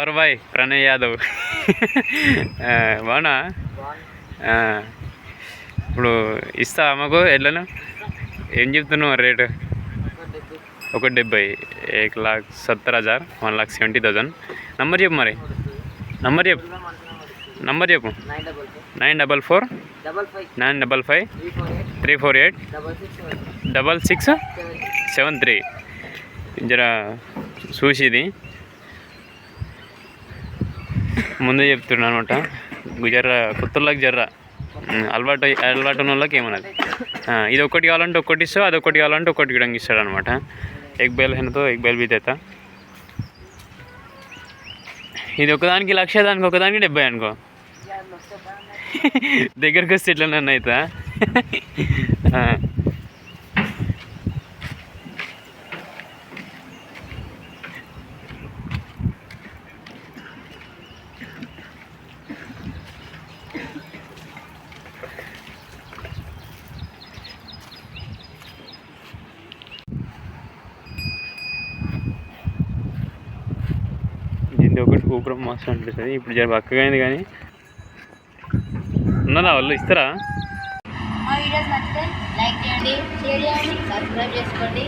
Power bye? Pranay Yadav. బాగున్నా ఇప్పుడు ఇస్తా అమ్మకు ఎట్లను ఏం చెప్తున్నావు రేటు? ఒక డెబ్బై. ఏక్ లాక్ సత్తర్ హజార్ one lakh seventy thousand number చెప్పు మరి. నంబర్ చెప్పు. నంబర్ చెప్పు. Nine double four. Nine double five. Three four eight. Double six. Seven seven three. జర చూసి ఇది. ముందే చెప్తున్నా అనమాట. జర్ర కొత్తలకు జర్ర. అలవాటు అలవాటు ఉన్న వాళ్ళకి ఏమన్నది? ఇది ఒకటి కావాలంటే ఒకటి ఇస్తా అది ఒకటి కావాలంటే ఒకటి కూడా ఇస్తాడు అనమాట. ఎగ్ బయల్ హెన్తో ఎగ్ బయల్ బీతేత. ఇది ఒకదానికి లక్ష దానికి ఒకదానికి డెబ్బై అనుకో. దగ్గరికి వస్తే ఇట్లా నన్ను అవుతా ఆ. ఒకటి గోపురం మస్తు అనిపిస్తుంది. ఇప్పుడు జర పక్కగా అయింది కానీ. ఉన్నదా వాళ్ళు ఇస్తారా? మా వీడియోస్ నచ్చితే లైక్ చేయండి షేర్ చేయండి సబ్స్క్రైబ్ చేసుకోండి.